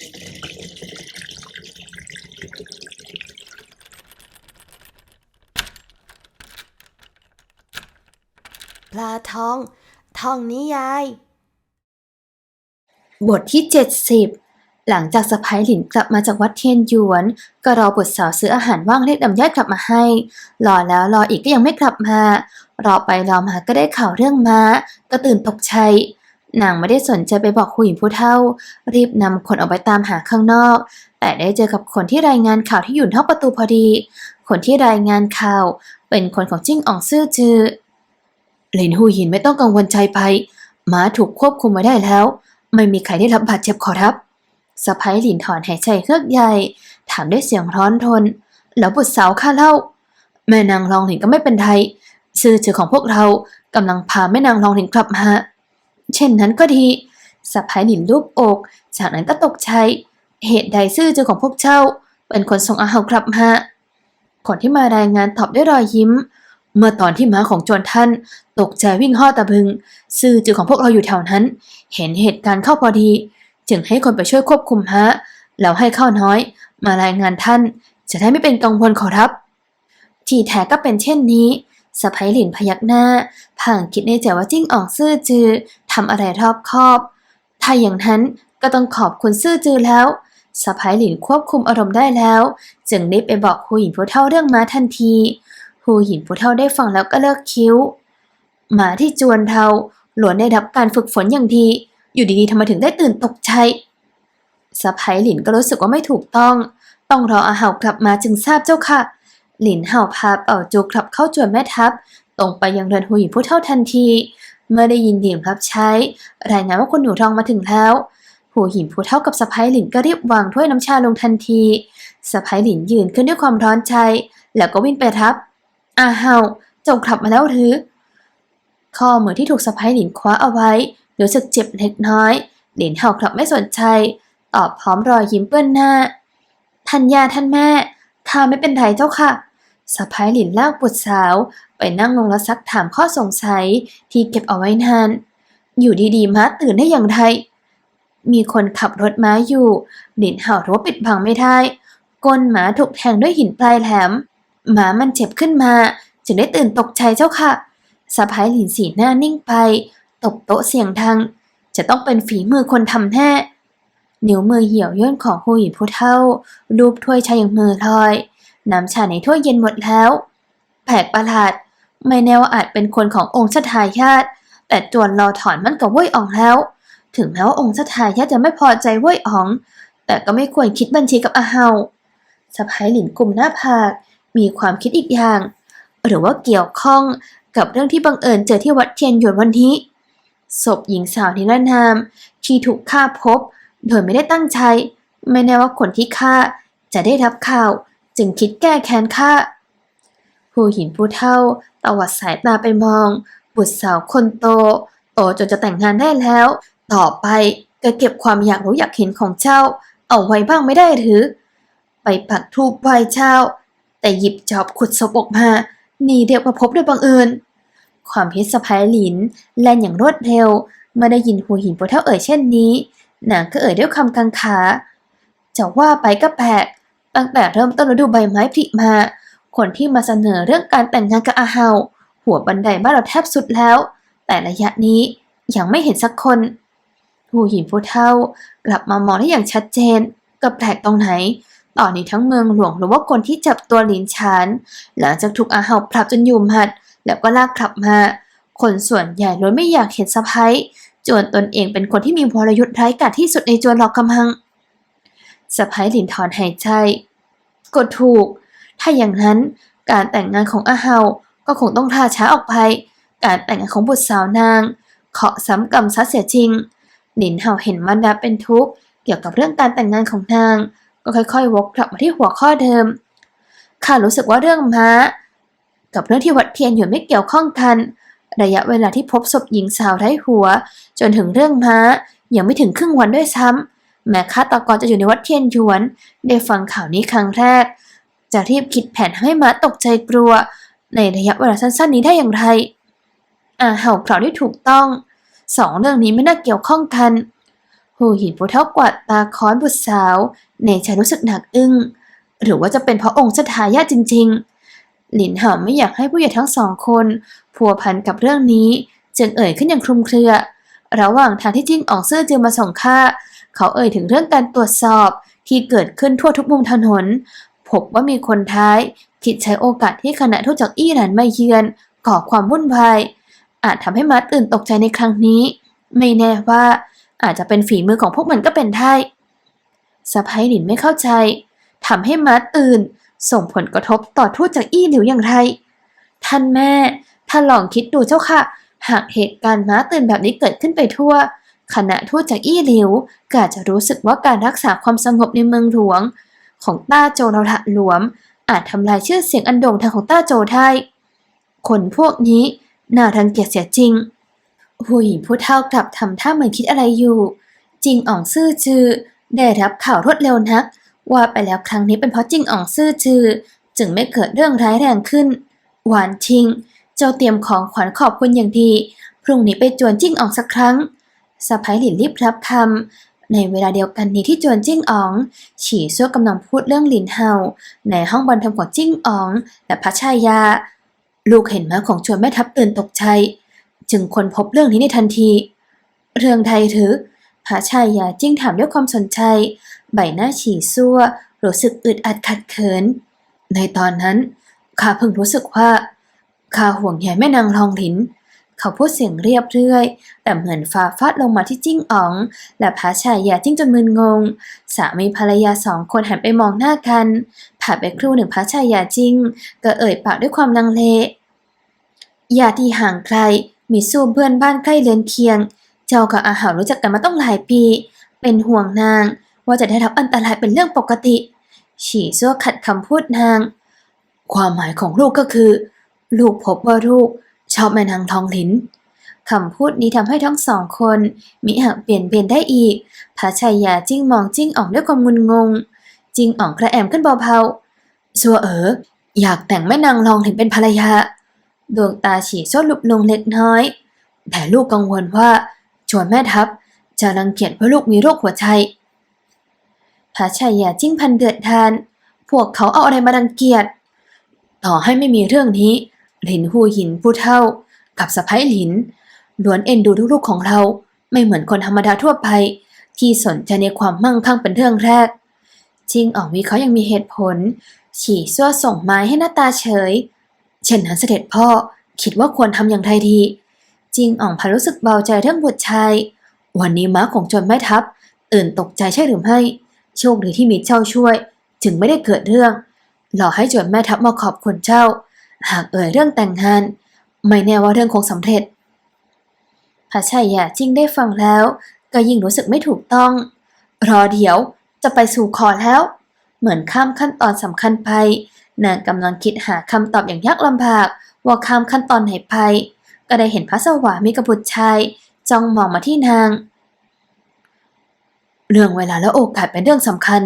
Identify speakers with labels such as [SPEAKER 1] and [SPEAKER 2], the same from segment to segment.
[SPEAKER 1] ปลาทอง ทองนิยาย
[SPEAKER 2] บทที่ 70 หลังจากสะพ้ายหลินกลับมาจากวัดเทียนหยวน ก็รอบุตรสาวซื้ออาหารว่างเรียกดำย่อยกลับมาให้ รอแล้วรออีกก็ยังไม่กลับมา รอไปรอมาก็ได้ข่าวเรื่องม้า ก็ตื่นตกใจ นางไม่ได้สนใจไปบอกผู้หญิงผู้เฒ่า รีบนำคนออกไปตามหาข้างนอก แต่ได้เจอกับคนที่รายงานข่าวที่อยู่นอกประตูพอดี คนที่รายงานข่าว เป็นคนของจิ้งอ่องซื่อจือหลินหูหินไม่ต้องกังวลใจไปม้าถูกควบคุมไว้ได้แล้ว ไม่มีใครได้รับบาดเจ็บขอรับสะพ้ายหลินถอนหายใจเฮือกใหญ่ ถามด้วยเสียงร้อนทน แล้วบุตรสาวข้าเล่า แม่นางรองหลินก็ไม่เป็นไรซื่อจือของพวกเรากำลังพาแม่นางรองหลินกลับมา เช่นนั้นก็ดีสะพายหลินรูปอก จากนั้นก็ตกใจ เหตุใดซื่อจือของพวกเจ้า เป็นคนส่งอาหารกลับมา คนที่มารายงานตอบด้วยรอยยิ้ม เมื่อตอนที่ม้าของโจรท่าน ตกใจวิ่งห่อตะบึง ซื่อจือของพวกเราอยู่แถวนั้น เห็นเหตุการณ์เข้าพอดี จึงให้คนไปช่วยควบคุมฮะแล้วให้ข้าวน้อย มารายงานท่าน จะได้ไม่เป็นกังวลขอรับ ที่แท้ก็เป็นเช่นนี้สะพ้ยหลินพยักหน้าผ่างคิดในใจว่าจิ้งอ่องซื่อจือทำอะไรรอบคอบ ถ้าอย่างนั้นก็ต้องขอบคุณซื่อจือแล้วสะพ้ยหลินควบคุมอารมณ์ได้แล้ว จึงรีบไปบอกหูหญิงผู้เฒ่าเรื่องม้าทันทีหูหญิงผู้เฒ่าได้ฟังแล้วก็เลิกคิ้วหมาที่จวนเราหลวนได้รับการฝึกฝนอย่างดี อยู่ดีๆทำไมถึงได้ตื่นตกใจสะพ้ยหลินก็รู้สึกว่าไม่ถูกต้อง ต้องรออาเห่ากลับมาจึงทราบเจ้าค่ะ หลินเห่าพาเป่าจูกลับเข้าจวนแม่ทัพ ตรงไปยังเรือนหูหญิงผู้เฒ่าทันที เมื่อได้ยินเดียมรับใช้ รายงานว่าคุณหนูทองมาถึงแล้วหูหญิงผู้เฒ่ากับสะพ้ยหลินก็รีบวางถ้วยน้ำชาลงทันทีสะพ้ยหลินยืนขึ้นด้วยความร้อนใจ แล้วก็วิ่งไปรับ อาเห่าเจ้ากลับมาแล้วหรือ ข้อมือที่ถูกสะพ้ายหลินคว้าเอาไว้รู้สึกเจ็บเล็กน้อย หลินเห่ากลับไม่สนใจ ตอบพร้อมรอยยิ้มเปื้อนหน้า ท่านยาท่านแม่ข้าไม่เป็นไรเจ้าค่ะ สะพ้ายหลินลากบุตรสาว ไปนั่งลงและซักถามข้อสงสัยที่เก็บเอาไว้นาน อยู่ดีๆม้าตื่นได้อย่างไรมีคนขับรถม้าอยู่ หลินเห่ารู้วปิดบังไม่ได้ ก้นหมาถูกแทงด้วยหินปลายแหลม หมามันเจ็บขึ้นมา จึงได้ตื่นตกใจเจ้าค่ะสะพ้ายหลินสีหน้านิ่งไป ตบโต๊ะเสียงดัง จะต้องเป็นฝีมือคนทำแน่นิ้วมือเหี่ยวย่นของหูหญิงผู้เฒ่า รูปถ้วยชาอย่างมือลอย น้ำชาในถ้วยเย็นหมดแล้วแปลกประหลาด ไม่แน่ว่าอาจเป็นคนขององค์ชทายาทแต่จวนรอถอนมันกับเว่ยอ่องแล้ว ถึงแม้ว่าองค์ชทายาทจะไม่พอใจเว่ยอ่อง แต่ก็ไม่ควรคิดบัญชีกับอาเฮาสะพ้ายหลินกลุ่มหน้าผากมีความคิดอีกอย่าง หรือว่าเกี่ยวข้องกับเรื่องที่บังเอิญเจอที่วัดเทียนหยวนวันนี้ศพหญิงสาวนิรนามที่ถูกฆ่าพบ โดยไม่ได้ตั้งใจ ไม่แน่ว่าคนที่ฆ่าจะได้รับข่าว จึงคิดแก้แค้นฆ่าผู้หญิงผู้เฒ่าตวัดสายตาไปมอง บุตรสาวคนโต โตจนจะแต่งงานได้แล้ว ต่อไปก็เก็บความอยากรู้อยากเห็นของเจ้า เอาไว้บ้างไม่ได้หรือ ไปปักธูปไหว้เจ้า แต่หยิบจอบขุดศพออกมานี่เรียกว่าพบโดยบังเอิญ ความพิสะพายหลินแล่นอย่างรวดเร็วเมื่อได้ยินหูหินผู้เท่าเอ่ยเช่นนี้นางก็เอ่ยด้วยคำกังขาจะว่าไปก็แปลก ตั้งแต่เริ่มต้นฤดูใบไม้ผลิมา คนที่มาเสนอเรื่องการแต่งงานกับอาเฮาหัวบันไดบ้านเราแทบสุดแล้ว แต่ระยะนี้ยังไม่เห็นสักคนหูหินผู้เท่ากลับมามองได้อย่างชัดเจนก็แปลกตรงไหน ตอนนี้ทั้งเมืองหลวงรู้ว่าคนที่จับตัวหลินชานหลังจากถูกอาเฮาปรับจนยุมหัด แล้วก็ลากกลับมา คนส่วนใหญ่ล้วนไม่อยากเห็นสะพ้ยจวนตนเองเป็นคนที่มีวรยุทธ์ร้ายกาจที่สุดในจวนหลอกกำหังสะพ้ยหลินถอนหายใจ ก็ถูก ถ้าอย่างนั้นการแต่งงานของอาเฮาก็คงต้องท่าช้าออกไป การแต่งงานของบุตรสาวนางเคาะซ้ำกรรมซัดเสียจริงหลินเฮาเห็นมันดาเป็นทุกข์เกี่ยวกับเรื่องการแต่งงานของนาง ก็ค่อยๆ วกกลับมาที่หัวข้อเดิม ข้ารู้สึกว่าเรื่องม้า กับเรื่องที่วัดเทียนหยวนไม่เกี่ยวข้องกัน ระยะเวลาที่พบศพหญิงสาวไร้หัว จนถึงเรื่องม้ายังไม่ถึงครึ่งวันด้วยซ้ำ แม้ฆาตกรจะอยู่ในวัดเทียนหยวน ได้ฟังข่าวนี้ครั้งแรก จะรีบคิดแผนให้ม้าตกใจกลัว ในระยะเวลาสั้นๆ นี้ได้อย่างไร อ่าเห่ากล่าวได้ถูกต้อง สองเรื่องนี้ไม่น่าเกี่ยวข้องกันหูหินผู้เท่ากวาดตาค้อนบุตรสาวในใจรู้สึกหนักอึ้ง หรือว่าจะเป็นเพราะองค์สถายาจริง ๆ หลินเห่าไม่อยากให้ผู้ใหญ่ทั้งสองคนพัวพันกับเรื่องนี้ จึงเอ่ยขึ้นอย่างคลุมเครือ ระหว่างทางที่จิ้งอองเสื้อจือมาส่งข้า เขาเอ่ยถึงเรื่องการตรวจสอบที่เกิดขึ้นทั่วทุกมุมถนน พบว่ามีคนท้ายคิดใช้โอกาสที่คณะทูตจากอี้หลันมาเยือนก่อความวุ่นวาย อาจทำให้มัดตื่นตกใจในครั้งนี้ ไม่แน่ว่าอาจจะเป็นฝีมือของพวกมันก็เป็นได้สะพ้ายหลินไม่เข้าใจทำให้มัดตื่น ส่งผลกระทบต่อทูตจากอี้หลิวอย่างไร ท่านแม่ท่านลองคิดดูเจ้าค่ะ หากเหตุการณ์ม้าตื่นแบบนี้เกิดขึ้นไปทั่ว คณะทูตจากอี้หลิวก็อาจะรู้สึกว่าการรักษาความสงบในเมืองหลวง ของต้าโจเราถะหลวม อาจทำลายชื่อเสียงอันโด่งดังของต้าโจได้คนพวกนี้น่ารังเกียจเสียจริงหญิงผู้เฒ่ากลับทำท่าเหมือนคิดอะไรอยู่ จริงอ่องซื่อจือได้รับข่าวรวดเร็วนัก ว่าไปแล้วครั้งนี้เป็นเพราะจริงอ่องซื่อจือจึงไม่เกิดเรื่องร้ายแรงขึ้น หวานชิง เจ้าเตรียมของขวัญขอบคุณอย่างดี พรุ่งนี้ไปจวนจิ้งอ่องสักครั้ง สะพ้ายหลินรีบรับคำ ในเวลาเดียวกันนี้ที่จวนจิ้งอ๋อง ฉี่ซั่วกำลังพูดเรื่องหลินเฮาในห้องบรรทมของจิ้งอ๋องและพระชายา ลูกเห็นม้าของจวนแม่ทัพตื่นตกใจ จึงค้นพบเรื่องนี้ในทันที เรื่องไทยหรือพระชายาจิ้งถามด้วยความสนใจ ใบหน้าฉี่ซั่วรู้สึกอึดอัดขัดเขิน ในตอนนั้นข้าเพิ่งรู้สึกว่าข้าห่วงใยแม่นางรองหลิน เขาพูดเสียงเรียบเรื่อย แต่เหมือนฟ้าฟาดลงมาที่จิ้งอ๋อง และพระชายาจิ้งจนมึนงง สามีภรรยาสองคนหันไปมองหน้ากัน ผ่านไปครู่หนึ่งพระชายาจิ้งก็เอ่ยปากด้วยความลังเลญาที่ห่างไกล มีสู้เพื่อนบ้านใกล้เรือนเคียง เจ้ากับอาหารรู้จักกันมาต้องหลายปี เป็นห่วงนาง ว่าจะได้รับอันตรายเป็นเรื่องปกติ ฉี่ซัวขัดคำพูดนาง ความหมายของลูกก็คือ ลูกพบว่าลูก ชอบแม่นางทองหลินคำพูดนี้ทำให้ทั้งสองคนมิอาจเปลี่ยนเปลี่ยนได้อีกพระชายาจิ้งมองจิ้งอ่องด้วยความงุนงง จิ้งอ่องกระแอมขึ้นเบาๆสัวเอ๋ออยากแต่งแม่นางรองหลินเป็นภรรยา ดวงตาฉี่โซดลุบลงเล็กน้อย แต่ลูกกังวลว่าชวนแม่ทัพจะรังเกียจเพราะลูกมีโรคหัวใจพระชายาจิ้งพันเดือดทาน พวกเขาเอาอะไรมารังเกียจ ต่อให้ไม่มีเรื่องนี้ หลินหูหินผู้เท่า กับสะพ้ายหลินล้วนเอ็นดูลูกๆของเรา ไม่เหมือนคนธรรมดาทั่วไป ที่สนใจในความมั่งคั่งเป็นเรื่องแรกจิงออกวิเขายังมีเหตุผล ฉี่ซั่วส่งไม้ให้หน้าตาเฉยเช่นนั้นเสด็จพ่อคิดว่าควรทำอย่างไรดีจิงอ่องพารู้สึกเบาใจเรื่องบุตรชาย วันนี้ม้าของจนแม่ทัพตื่นตกใจใช่หรือไม่โชคดีที่มีเจ้าช่วยจึงไม่ได้เกิดเรื่องหล่อให้จนแม่ทัพมาขอบคุณเจ้า หากเอ่ยเรื่องแต่งงาน ไม่แน่ว่าเรื่องคงสำเร็จพระชัยยาจิ้งได้ฟังแล้ว ก็ยิ่งรู้สึกไม่ถูกต้อง รอเดี๋ยวจะไปสู่ขอแล้ว เหมือนข้ามขั้นตอนสำคัญไปนางกำลังคิดหาคำตอบอย่างยากลำบาก ว่าข้ามขั้นตอนไหนไป ก็ได้เห็นพระสวามีกับบุตรชายจ้องมองมาที่นาง เรื่องเวลาและโอกาสเป็นเรื่องสำคัญ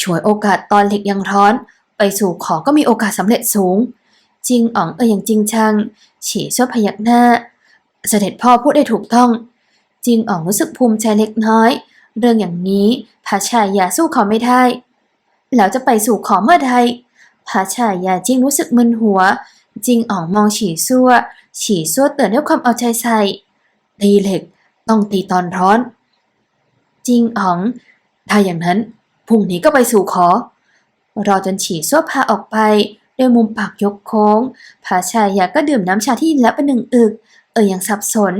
[SPEAKER 2] ช่วยโอกาสตอนเหล็กยังร้อน ไปสู่ขอก็มีโอกาสสำเร็จสูง จิงอ๋องเอ่ยอย่างจริงชัง ฉี่ชั่วพยักหน้า เสด็จพ่อพูดได้ถูกต้อง จิงอ๋องรู้สึกภูมิใจเล็กน้อย เรื่องอย่างนี้พระชายาสู้เขาไม่ได้ แล้วจะไปสู่ขอเมื่อใดพระชายาจิงรู้สึกมึนหัว จิงอ๋องมองฉี่ซั่ว ฉี่ซั่วเตือนด้วยความเอาใจใส่ ตีเหล็กต้องตีตอนร้อน จิงอ๋อง ถ้าอย่างนั้นพรุ่งนี้ก็ไปสู่ขอ รอจนฉี่ซั่วพาออกไป ด้วยมุมปากยกโค้งพระชายาก็ดื่มน้ำชาที่แล้วเป็นหนึ่งอึก เอ่ยอย่างสับสน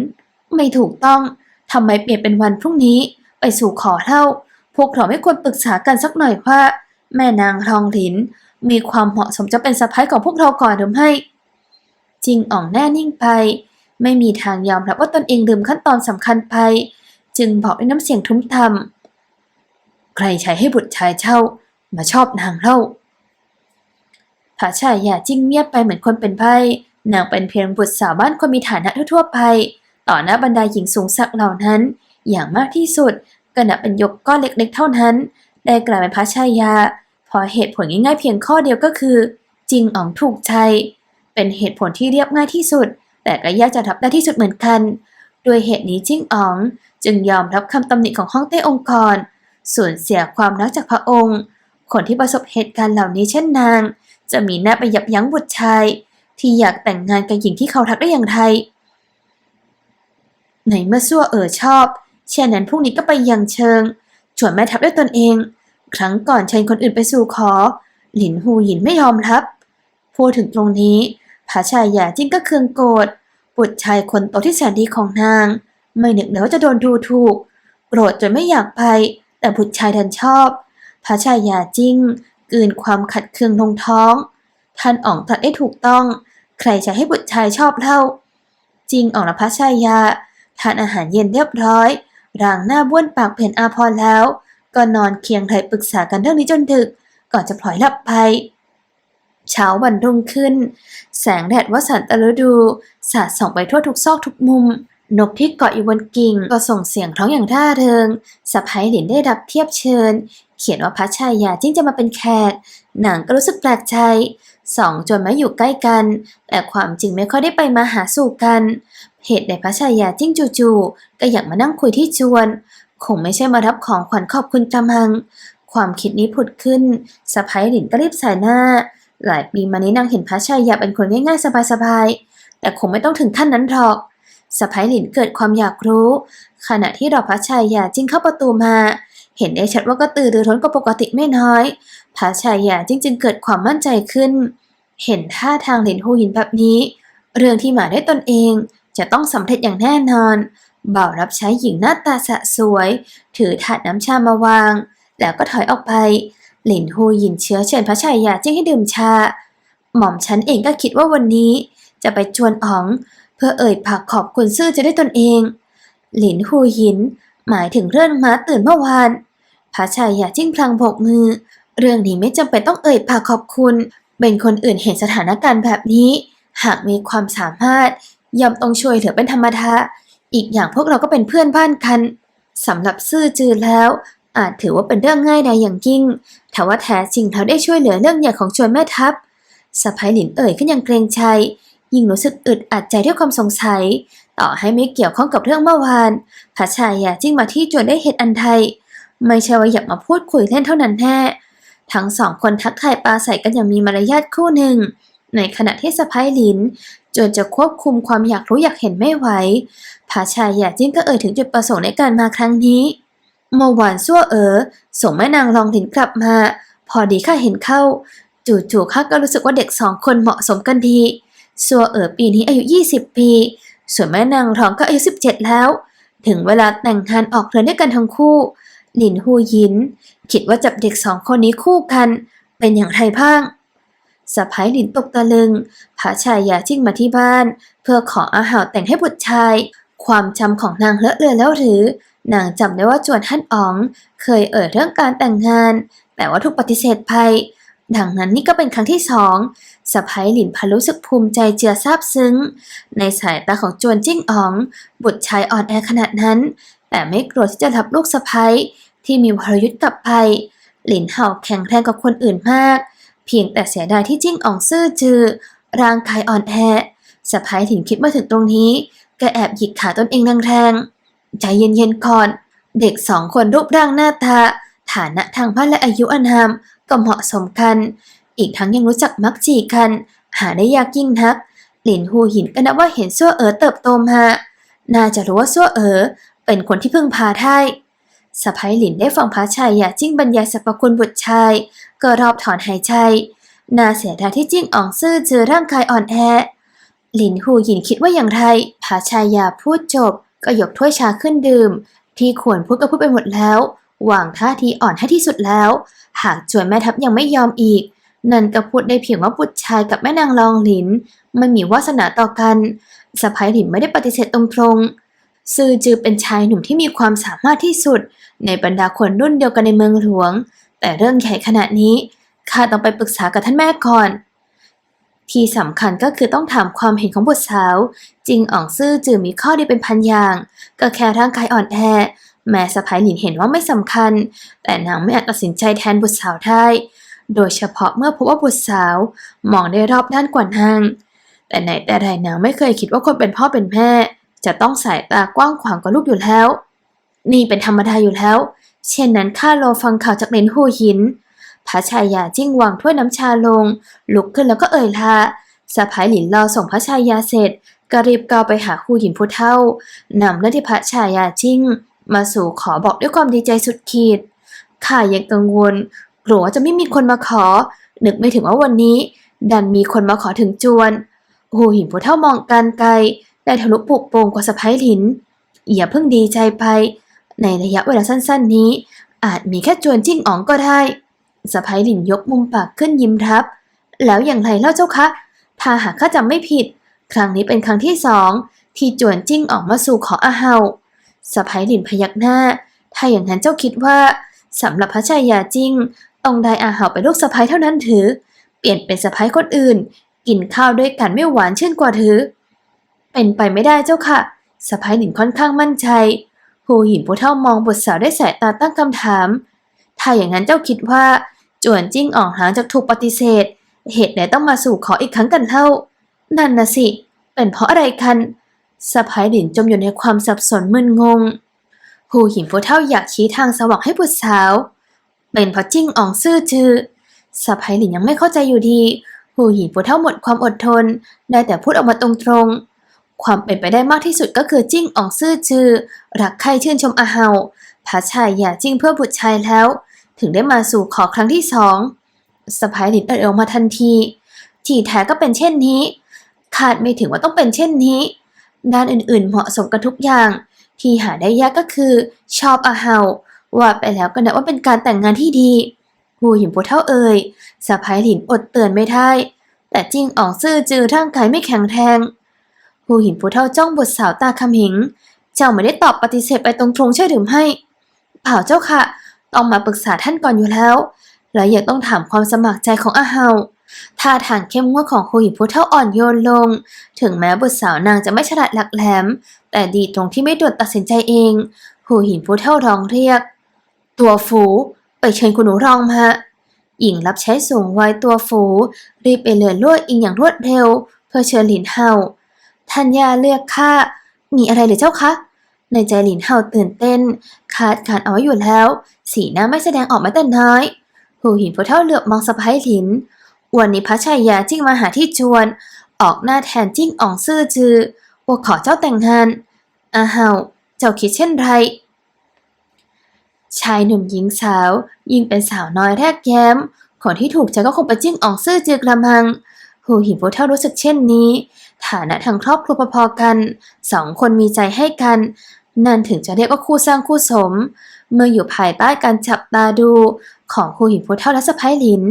[SPEAKER 2] ไม่ถูกต้องทำไมเปลี่ยนเป็นวันพรุ่งนี้ ไปสู่ขอเท่า พวกเราไม่ควรปรึกษากันสักหน่อยว่า แม่นางทองหลิน มีความเหมาะสมจะเป็นสะพ้ายของพวกเราก่อนหรือไม่จริงอ่องแน่นิ่งไป ไม่มีทางยอมรับว่าตนเองลืมขั้นตอนสำคัญไป จึงบอกด้วยน้ำเสียงทุ้มต่ำใครใช้ให้บุตรชายเช่า มาชอบนางเล่า พระชายยาจิ้งเงียบไปเหมือนคนเป็นไพ่นางเป็นเพียงบุตรสาวบ้านคนมีฐานะทั่วๆไป ต่อหน้าบรรดาหญิงสูงสักเหล่านั้น อย่างมากที่สุดก็นับเป็นยกก้อนเล็กๆเท่านั้น ได้กลายเป็นพระชายาพราะเหตุผลง่ายๆเพียงข้อเดียวก็คือ จริงอ๋องถูกใจ เป็นเหตุผลที่เรียบง่ายที่สุด แต่ก็ยากจะรับได้ที่สุดเหมือนกันด้วยเหตุนี้จิ้งอ๋อง จึงยอมรับคำตำหนิของฮ่องเต้องค์กร สูญเสียความรักจากพระองค์ คนที่ประสบเหตุการณ์เหล่านี้เช่นนาง จะมีหน้าไปยับยั้งบุตรชาย ที่อยากแต่งงานกับหญิงที่เขาทักได้อย่างไรในเมื่อซั่วเอ๋อชอบเช่นนั้นพรุ่งนี้ก็ไปยังเชิงชวนแม่ทัพด้วยตนเอง ครั้งก่อนเชิญคนอื่นไปสู่ขอ หลินหูหยินไม่ยอมรับ พูดถึงตรงนี้พระชายหยาจิ้งก็เคืองโกรธบุตรชายคนโตที่แสนดีของนาง ไม่นึกเลยว่าจะโดนดูถูกโกรธจนไม่อยากไป แต่บุตรชายดันชอบพระชายาจิ้ง กลืนความขัดเคืองลงท้อง ท่านอ๋องตัดได้ถูกต้อง ใครจะให้บุตรชายชอบเล่า จริงอ๋องละพระชายา ทานอาหารเย็นเรียบร้อย ร่างหน้าบ้วนปากเปลี่ยนอาพรแล้ว ก็นอนเคียงไหลปรึกษากันเรื่องนี้จนดึก ก่อนจะพลอยหลับไป เช้าวันรุ่งขึ้น แสงแดดวสันตฤดู สาดส่องไปทั่วทุกซอกทุกมุม นกที่เกาะอยู่บนกิ่งก็ส่งเสียงร้องอย่างร่าเริงสะพ้ายหลินได้รับเทียบเชิญ เขียนว่าพระชายาจิ้งจะมาเป็นแขกนางก็รู้สึกแปลกใจสองจนแม้อยู่ใกล้กัน แต่ความจริงไม่ค่อยได้ไปมาหาสู่กัน เหตุใดพระชายาจิ้งจู่ๆก็อยากมานั่งคุยที่จวน คงไม่ใช่มารับของขวัญขอบคุณกำมัง ความคิดนี้ผุดขึ้นสะพ้ายหลินก็รีบสายหน้า หลายปีมานี้นางเห็นพระชายาเป็นคนง่ายๆสบายๆแต่คงไม่ต้องถึงขั้นนั้นหรอก สะพ้ายหลินเกิดความอยากรู้ ขณะที่รอพระชายาจิ้งเข้าประตูมา เห็นได้ชัดว่าก็ตื่นรือร้นกว่าปกติไม่น้อยพระชายาจิ้งจึงเกิดความมั่นใจขึ้น เห็นท่าทางหลินหูหยินแบบนี้ เรื่องที่มาได้ตนเองจะต้องสำเร็จอย่างแน่นอนบ่าวรับใช้หญิงหน้าตาสะสวย ถือถาดน้ำชามาวาง แล้วก็ถอยออกไป หลินหูหยินเชื้อเชิญพระชายาจิ้งให้ดื่มชา หม่อมฉันเองก็คิดว่าวันนี้จะไปชวนอ๋อง พื่อเอ่ยปากขอบคุณซื่อจะได้ตนเอง หลินหูหิน หมายถึงเรื่องม้าตื่นเมื่อวานพระชายยาจิ้งพลางโบกมือ เรื่องนี้ไม่จำเป็นต้องเอ่ยปากขอบคุณ เป็นคนอื่นเห็นสถานการณ์แบบนี้ หากมีความสามารถย่อมต้องช่วยเหลือเป็นธรรมดาอีกอย่างพวกเราก็เป็นเพื่อนบ้านกันสำหรับซื่อจือแล้ว อาจถือว่าเป็นเรื่องง่ายดอย่างยิ่งแต่ว่าแท้จริงเขาได้ช่วยเหลือเรื่องใหญ่ของชวนแม่ทัพสะพ้ายหลินเอ่ยขึ้นอย่างเกรงใจ ยิ่งรู้สึกอึดอัดใจด้วยความสงสัย ต่อให้ไม่เกี่ยวข้องกับเรื่องเมื่อวานพระชายาจิ้งมาที่จวนได้เหตุอันใดไม่ใช่ว่าอยากมาพูดคุยเล่นเท่านั้นแน่ทั้งสองคนทักทายปาศัยกันอย่างมีมารยาทคู่หนึ่ง ในขณะที่สะพ้ายลินจนจะควบคุมความอยากรู้อยากเห็นไม่ไหวพระชายาจิ้งก็เอ่ยถึงจุดประสงค์ในการมาครั้งนี้เมื่อวานซั่วเอ๋อส่งแม่นางรองหลินกลับมา พอดีข้าเห็นเข้า จู่ๆข้าก็รู้สึกว่าเด็กสองคนเหมาะสมกันดี ซัวเอ๋อปีนี้อายุ 20 ปี ส่วนแม่นางรองก็อายุ 17 แล้ว ถึงเวลาแต่งงานออกเรือนด้วยกันทั้งคู่ หลินฮูยิน คิดว่าจับเด็กสองคนนี้คู่กัน เป็นอย่างไรบ้างสะพ้ายหลินตกตะลึงพระชายาจิ้งมาที่บ้าน เพื่อขออาหารแต่งให้บุตรชาย ความจำของนางเลอะเลือนแล้วหรือ นางจำได้ว่าจวนท่นอ๋อง เคยเอ่ยเรื่องการแต่งงาน แต่ว่าถูกปฏิเสธไป ดังนั้นนี่ก็เป็นครั้งที่สอง สะพ้ายหลินพารู้สึกภูมิใจเจือซาบซึ้ง ในสายตาของจวนจิ้งอ๋อง บุตรชายอ่อนแอขนาดนั้น แต่ไม่กลัวที่จะรับลูกสะพ้ายที่มีวรยุทธ์กลับไป หลินเห่าแข็งแรงกว่าคนอื่นมาก เพียงแต่เสียดายที่จิ้งอ๋องซื่อจือ ร่างกายอ่อนแอสะพ้ายถึงคิดมาถึงตรงนี้ก็แอบหยิกขาตนเองแรงๆใจเย็นๆก่อน เด็กสองคนรูปร่างหน้าตาฐานะทางบ้านและอายุอานามก็เหมาะสมกัน อีกทั้งยังรู้จักมักจีกัน หาได้ยากยิ่งนัก หลินฮูหินก็นับว่าเห็นซั่วเอ๋อเติบโตมา น่าจะรู้ว่าซั่วเอ๋อเป็นคนที่พึ่งพาได้สะพ้ายหลินได้ฟังพระชายอยาจิ้งบรรยายสรรพคุณบุตรชาย ก็รอบถอนหายใจน่าเสียดายที่จิ้งอ่องซื่อเจอร่างกายอ่อนแอหลินฮูหินคิดว่าอย่างไรพระชายาพูดจบ ก็ยกถ้วยชาขึ้นดื่ม ที่ควรพูดก็พูดไปหมดแล้ววางท่าทีอ่อนให้ที่สุดแล้ว หากจวนแม่ทัพยังไม่ยอมอีก นั่นก็พูดได้เพียงว่าบุตรชายกับแม่นางรองหลิน ไม่มีวาสนาต่อกันสะพ้ายหลินไม่ได้ปฏิเสธตรงๆ ซือจือเป็นชายหนุ่มที่มีความสามารถที่สุด ในบรรดาคนรุ่นเดียวกันในเมืองหลวง แต่เรื่องใหญ่ขนาดนี้ข้าต้องไปปรึกษากับท่านแม่ก่อน ที่สำคัญก็คือต้องถามความเห็นของบุตรสาว จริงอ่องซื่อจือมีข้อดีเป็นพันอย่าง ก็แค่ร่างกายอ่อนแอแม่สะพ้ายหลินเห็นว่าไม่สำคัญ แต่นางไม่อาจตัดสินใจแทนบุตรสาวได้ โดยเฉพาะเมื่อพบว่าบุตรสาวมองได้รอบด้านกว่านาง แต่ไหนแต่ไรนางไม่เคยคิดว่าคนเป็นพ่อเป็นแม่ จะต้องสายตากว้างขวางกว่าลูกอยู่แล้ว นี่เป็นธรรมดาอยู่แล้ว เช่นนั้นข้ารอฟังข่าวจากเลนหูหินพระชายาจิ้งวางถ้วยน้ำชาลง ลุกขึ้นแล้วก็เอ่ยลาสะพายหลินรอส่งพระชายาเสร็จก็รีบก้าวไปหาคู่หญิงผู้เฒ่านำเรื่องที่พระชายาจิ้ง มาสู่ขอบอกด้วยความดีใจสุดขีดข้ายังกังวล ลัวว่าจะไม่มีคนมาขอ นึกไม่ถึงว่าวันนี้ ดันมีคนมาขอถึงจวนหูหินผู้เฒ่ามองการไกล ได้ทะลุปุกโปงกว่าสะพ้ายหลิน อย่าเพิ่งดีใจไป ในระยะเวลาสั้น ๆ นี้ อาจมีแค่จวนจิ้งอ๋องก็ได้สะพ้ายหลินยกมุมปากขึ้นยิ้มรับ แล้วอย่างไรเล่าเจ้าคะ ถ้าหากข้าจำไม่ผิด ครั้งนี้เป็นครั้งที่สองที่จวนจิ้งอ๋องมาสู่ขออาเฮาสะพ้ายหลินพยักหน้า ถ้าอย่างนั้นเจ้าคิดว่าสำหรับพระชายาจิ้ง องได้อาเฮาเป็นลูกสะพ้ายเท่านั้นถือ เปลี่ยนเป็นสะพ้ายคนอื่น กินข้าวด้วยกันไม่หวานเชื่นกว่าถือ เป็นไปไม่ได้เจ้าค่ะสะพ้ายหลินค่อนข้างมั่นใจหูหินผู้เฒ่ามองบุตรสาวได้สายตาตั้งคำถาม ถ้าอย่างนั้นเจ้าคิดว่าจวนจิ้งอ่องหางจากถูกปฏิเสธ เหตุใดต้องมาสู่ขออีกครั้งกันเท่า นั่นนะสิ เป็นเพราะอะไรกันสะพ้ายหลินจมอยู่ในความสับสนมึนงง หูหินผู้เฒ่าอยากชี้ทางสว่างให้บุตรสาว เป็นเพราะจิ้งอ่องซื่อจือสะพายหลินยังไม่เข้าใจอยู่ดี หูหินผู้เฒ่าหมดความอดทน ได้แต่พูดออกมาตรงๆ ความเป็นไปได้มากที่สุดก็คือจิ้งอ่องซื่อจือรักใครชื่นชมอาเฮาพระชายอยากจิ้งเพื่อบุตรชายแล้ว ถึงได้มาสู่ขอครั้งที่สองสะพายหลินเอ่ยออกมาทันทีที่แท้ก็เป็นเช่นนี้คาดไม่ถึงว่าต้องเป็นเช่นนี้ ด้านอื่นๆ เหมาะสมกันทุกอย่าง ที่หาได้ยากก็คือ ชอบอาเฮา ว่าไปแล้วก็นับว่าเป็นการแต่งงานที่ดีหูหินผู้เท่าเอ่ยสะพ้ายหลินอดเตือนไม่ได้ แต่จิ้งอ่องซื่อจือร่างกายไม่แข็งแรงหูหินผู้เท่าจ้องบุตรสาวตาคำหิง เจ้าไม่ได้ตอบปฏิเสธไปตรงๆใช่หรือไม่เปล่าเจ้าค่ะ ต้องมาปรึกษาท่านก่อนอยู่แล้ว และยังต้องถามความสมัครใจของอาเฮาท่าทางเข้มงวดของหูหินผู้เท่าอ่อนโยนลง ถึงแม้บุตรสาวนางจะไม่ฉลาดหลักแหลม แต่ดีตรงที่ไม่ด่วนตัดสินใจเอง หูหินผู้เท่าร้องเรียก ตัวฝูไปเชิญคุณหนูรองมาหญิงรับใช้สูงวัยตัวฝูรีบไปเลือนลวดอิงอย่างรวดเร็ว เพื่อเชิญหลินเฮาทัญญาเลือกข้ามีอะไรหรือเจ้าคะในใจหลินเฮาตื่นเต้น คาดการเอาไว้อยู่แล้ว สีหน้าไม่แสดงออกแม้แต่น้อยหูหินผู้เท่าเหลือบมองสะพ้ายหลินอวันนี้พระชายาจิ้งมาหาที่จวน ออกหน้าแทนจิ้งอ่องซื่อจือว่าขอเจ้าแต่งงานอาเฮาเจ้าคิดเช่นไร ชายหนุ่มหญิงสาว ยิ่งเป็นสาวน้อยแรกแย้ม คนที่ถูกใจก็คงเป็นจิ้งอ่องซื่อจือกระมัง หูหินผู้เท่ารู้สึกเช่นนี้ ฐานะทางครอบครัวพอๆกัน สองคนมีใจให้กัน นั่นถึงจะเรียกว่าคู่สร้างคู่สม เมื่ออยู่ภายใต้การจับตาดู ของหูหินผู้เท่าและสะพ้ายหลิน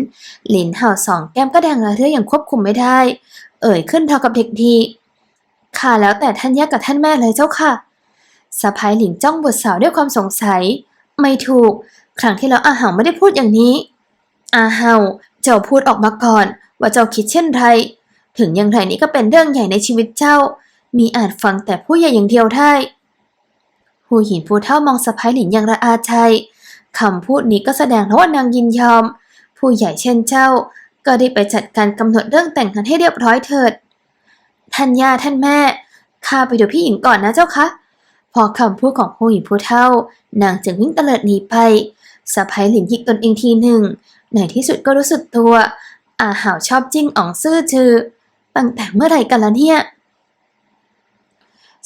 [SPEAKER 2] หลินเห่าสองแก้มก็แดงระเรื่ออย่างควบคุมไม่ได้ เอ่ยขึ้นเท่ากับเด็กดีค่ะแล้วแต่ท่านย่ากับท่านแม่เลยเจ้าค่ะสะพ้ายหลินจ้องบุตรสาวด้วยความสงสัย ไม่ถูก ครั้งที่แล้วอาเห่าไม่ได้พูดอย่างนี้ อาเห่าเจ้าพูดออกมาก่อน ว่าเจ้าคิดเช่นไร ถึงอย่างไรนี้ก็เป็นเรื่องใหญ่ในชีวิตเจ้า มีอาจฟังแต่ผู้ใหญ่อย่างเดียวได้หูหินผู้เท่ามองสะพ้ายหลินอย่างระอาใจคำพูดนี้ก็แสดงวว่านางยินยอม ผู้ใหญ่เช่นเจ้า ก็ได้ไปจัดการกำหนดเรื่องแต่งงานให้เรียบร้อยเถิด ท่านย่าท่านแม่ ข้าไปดูพี่หญิงก่อนนะเจ้าคะ พอคำพูดของผู้หญิงผู้เท่า นางจึงวิ่งเตลิดหนีไปสะพ้ายหลินยิกตนเองทีหนึ่ง ในที่สุดก็รู้สึกตัว อาหาวชอบจิ้งอ่องซื่อจือตั้งแต่เมื่อไหร่กันละเนี่ย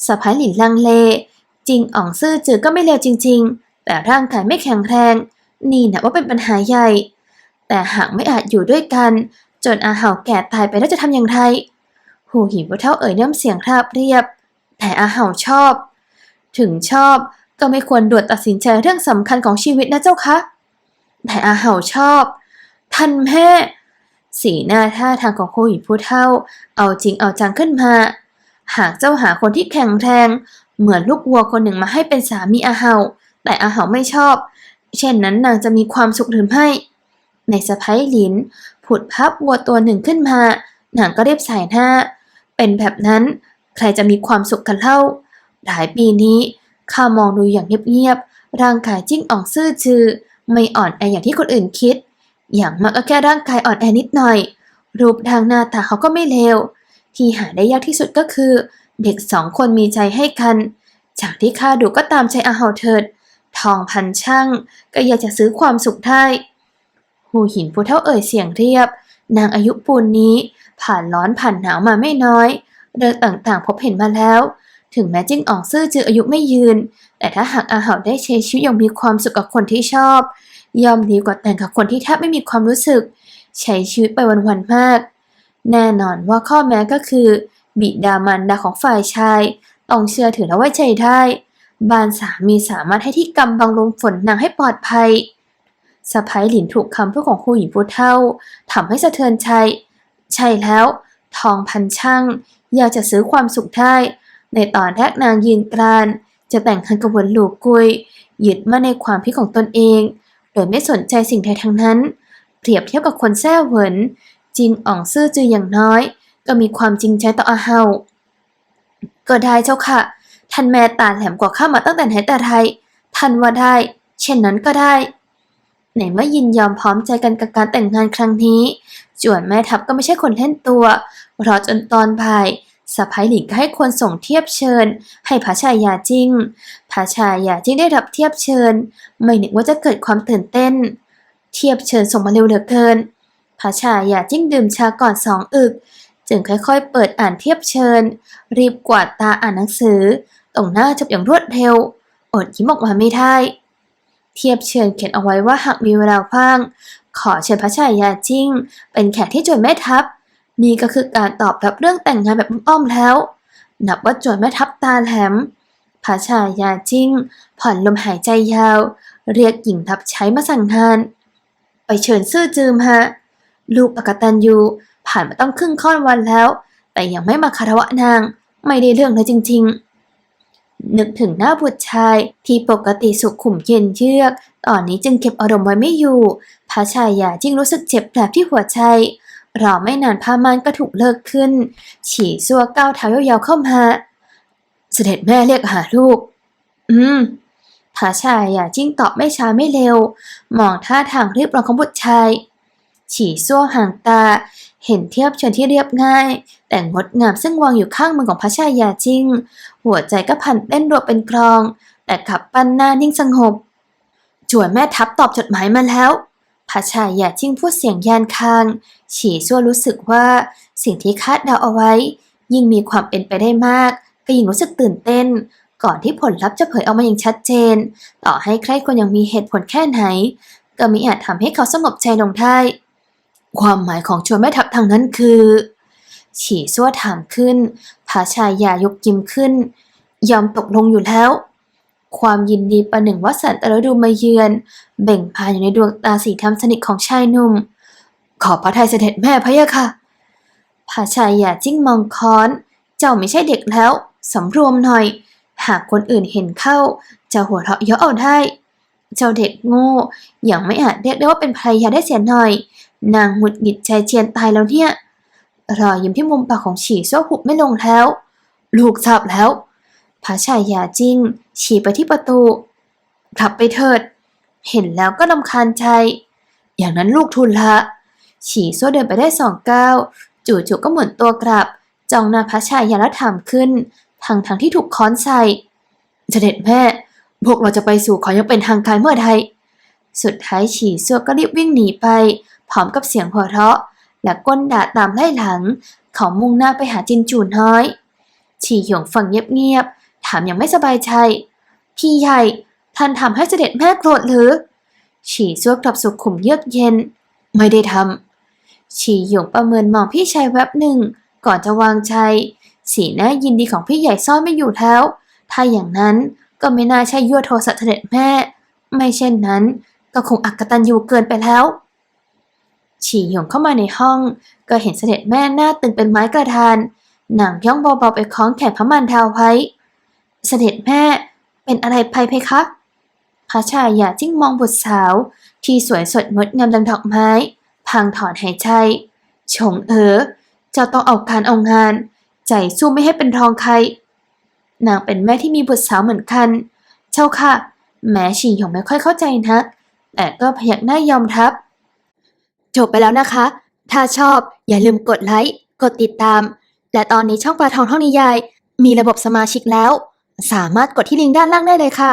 [SPEAKER 2] สะพ้ายหลินลังเลจิงอ่องซื่อจือก็ไม่เลวจริง ๆ แต่ร่างกายไม่แข็งแรง นี่นะว่าเป็นปัญหาใหญ่ แต่หากไม่อาจอยู่ด้วยกัน จนอาหาวแก่ตายไปแล้วจะทำอย่างไร หูหินผู้เท่าเอ่ยน้ำเสียงราบเรียบ แต่อาหาวชอบ ถึงชอบ ก็ไม่ควรด่วนตัดสินใจเรื่องสำคัญของชีวิตนะเจ้าคะแต่อาเหาชอบ ท่านแม่ สีหน้าท่าทางของโคหินผู้เท่า เอาจริงเอาจังขึ้นมา หากเจ้าหาคนที่แข็งแรง เหมือนลูกวัวคนหนึ่งมาให้เป็นสามีอาเหาแต่อาเหาไม่ชอบ เช่นนั้นนางจะมีความสุขหรือไม่ ในสะพ้ายหลิน ผุดภาพวัวตัวหนึ่งขึ้นมา นางก็เรียบสายหน้า เป็นแบบนั้น ใครจะมีความสุขกันเล่า หลายปีนี้ข้ามองดูอย่างเงียบๆ ร่างกายจิ้งอ่องซื่อจือไม่อ่อนแออย่างที่คนอื่นคิด อย่างมากก็แค่ร่างกายอ่อนแอนิดหน่อย รูปทางหน้าตาเขาก็ไม่เลว ที่หาได้ยากที่สุดก็คือ เด็กสองคนมีใจให้กัน จากที่ข้าดูก็ตามใจอาเหาเถิด ทองพันช่าง ก็อยากจะซื้อความสุขได้หูหินผู้เท่าเอ่ยเสียงเรียบ นางอายุปูนนี้ ผ่านร้อนผ่านหนาวมาไม่น้อย เรื่องต่างๆพบเห็นมาแล้ว ถึงแม้จิ้งอ่องซื่อจืออายุไม่ยืน แต่ถ้าหากอาเหาได้ใช้ชีวิตอย่างมีความสุขกับคนที่ชอบยอมดีกว่าแต่งกับคนที่แทบไม่มีความรู้สึก ใช้ชีวิตไปวันๆมาก แน่นอนว่าข้อแม้ก็คือ บิดามารดาของฝ่ายชายต้องเชื่อถือและไว้ใจได้บานสามีสามารถให้ที่กำบังลมฝนนางให้ปลอดภัยสะพ้ายหลินถูกคำพูดของครูหญิงผู้เท่าทำให้สะเทือนใจ ใช่แล้ว ทองพันช่างอยากจะซื้อความสุขได้ ในตอนแรกนางยืนกรานจะแต่งคันกับหวนหลูกุยยึดมั่นในความคิดของตนเอง โดยไม่สนใจสิ่งใดทั้งนั้น เปรียบเทียบกับคนแซ่เหวินจินอ่องซื่อจืออย่างน้อย ก็มีความจริงใจต่ออาเฮาก็ได้เจ้าค่ะ ท่านแม่ตาแหลมกว่าข้ามาตั้งแต่ไหนแต่ไรท่านว่าได้ เช่นนั้นก็ได้ในเมื่อยินยอมพร้อมใจกันกับการแต่งงานครั้งนี้ จวนแม่ทัพก็ไม่ใช่คนเล่นตัวรอจนตอนบ่าย สะพ้ายหลิงก็ให้คนส่งเทียบเชิญ ให้พระชายาจิ้งพระชายาจิ้งได้รับเทียบเชิญ ไม่นึกว่าจะเกิดความตื่นเต้น เทียบเชิญส่งมาเร็วเหลือเกินพระชายาจิ้งดื่มชาก่อนสองอึก จึงค่อยๆ เปิดอ่านเทียบเชิญ รีบกวาดตาอ่านหนังสือตรงหน้าจบอย่างรวดเร็ว อดยิ้มออกมาไม่ได้ เทียบเชิญเขียนเอาไว้ว่าหากมีเวลาว่าง ขอเชิญพระชายาจิ้ง เป็นแขกที่จวนแม่ทัพ นี่ก็คือการตอบรับเรื่องแต่งงานแบบอ้อมแล้ว นับว่าจวนแม่ทัพตาแหลมพระชายาจิ้ง ผ่อนลมหายใจยาว เรียกหญิงทับใช้มาสั่งงาน ไปเชิญซื่อจืมฮะ ลูกปกตันยูผ่านมาต้องครึ่งค่อนวันแล้ว แต่ยังไม่มาคารวะนาง ไม่ได้เรื่องเลยจริง ๆ นึกถึงหน้าบุตรชายที่ปกติสุขขุมเย็นเยือก ตอนนี้จึงเก็บอารมณ์ไว้ไม่อยู่พระชายาจิ้งรู้สึกเจ็บแผลที่หัวใจ รอไม่นานผ้าม่านก็ถูกเลิกขึ้น ฉี่ซัวก้าวเท้ายาวๆเข้ามา เสด็จแม่เรียกหาลูก อืมพระชายาจิ้งตอบไม่ช้าไม่เร็ว มองท่าทางรีบร้อนของบุตรชาย ฉี่ซัวห่างตา เห็นเทียบเชิญที่เรียบง่าย แต่งดงามซึ่งวางอยู่ข้างมือของพระชายาจิ้ง หัวใจก็พันเต้นรัวเป็นกรอง แต่ขับปั้นหน้านิ่งสงบจวนแม่ทัพตอบจดหมายมาแล้ว พระชายาจิ้งพูดเสียงยานคาง ฉี่ซั่วรู้สึกว่าสิ่งที่คาดเดาเอาไว้ ยิ่งมีความเป็นไปได้มาก ก็ยิ่งรู้สึกตื่นเต้น ก่อนที่ผลลัพธ์จะเผยออกมาอย่างชัดเจน ต่อให้ใครคนยังมีเหตุผลแค่ไหน ก็มิอาจทำให้เขาสงบใจลงได้ความหมายของชวนแม่ทัพทางนั้นคือ ฉี่ซั่วถามขึ้นพระชายายกยิ้มขึ้น ยอมตกลงอยู่แล้ว ความยินดีประหนึ่งว่าสันตรดูมาเยือน เบ่งพานอยู่ในดวงตาสีทำสนิทของชายหนุ่ม ขอพระทัยเสด็จแม่พะยะค่ะพระชายาจิ้งมองค้อน เจ้าไม่ใช่เด็กแล้ว สำรวมหน่อย หากคนอื่นเห็นเข้า จะหัวเราะเยาะเอาได้ เจ้าเด็กโง่ยังไม่อาจเรียกได้ว่าเป็นภรรยาได้เสียหน่อย นางหงุดหงิดใจเจียนตายแล้วเนี่ยรอยยิ้มที่มุมปากของฉี่โซ่หุบไม่ลงแล้ว ลูกทราบแล้ว พระชายาจิ้งฉี่ไปที่ประตูกลับไปเถิด เห็นแล้วก็ลำคาญใจ อย่างนั้นลูกทุนละ ฉี่โซ่เดินไปได้สองก้าวจู่ๆก็หมุนตัวกลับ จ้องหน้าพระชายาแล้วถามขึ้นทางทางที่ถูกค้อนใส่เสด็จแม่ พวกเราจะไปสู่ขอยังเป็นทางการเมื่อใดสุดท้ายฉี่ซัวก็รีบวิ่งหนีไป พร้อมกับเสียงหัวเราะ และก้นด่าตามไล่หลัง เขามุ่งหน้าไปหาจินจูน้อย ฉี่หยงฟังเงียบ ถามอย่างไม่สบายใจ พี่ใหญ่ ท่านทำให้เสด็จแม่โกรธหรือ ฉีซวกลับสุขุมเยือกเย็น ไม่ได้ทำ ฉีหยงประเมินมองพี่ชายแวบหนึ่ง ก่อนจะวางใจ สีหน้ายินดีของพี่ใหญ่ซ่อนไม่อยู่แล้ว ถ้าอย่างนั้นก็ไม่น่าใช่ยั่วโทสะเสด็จแม่ ไม่เช่นนั้น ก็คงอักตันยูเกินไปแล้ว ฉีหยงเข้ามาในห้อง ก็เห็นเสด็จแม่หน้าตึงเป็นไม้กระดานนางย่องเบาๆไปคล้องแขนพระมารดาไว้ เสด็จแม่เป็นอะไรไปเพคะพระชายาจิ้งมองบุตรสาว ที่สวยสดงดงามดังดอกไม้ พังถอนหายใจชงเอ๋อเจ้าต้องเอาการเอางาน ใจสู้ไม่ให้เป็นรองใคร นางเป็นแม่ที่มีบุตรสาวเหมือนกัน เจ้าค่ะ แม้ฉีหยงไม่ค่อยเข้าใจนัก แต่ก็พยักหน้ายอมรับ จบไปแล้วนะคะ ถ้าชอบอย่าลืมกดไลค์ กดติดตาม และตอนนี้ช่องปลาทองท่องนิยาย มีระบบสมาชิกแล้ว สามารถกดที่ลิงก์ด้านล่างได้เลยค่ะ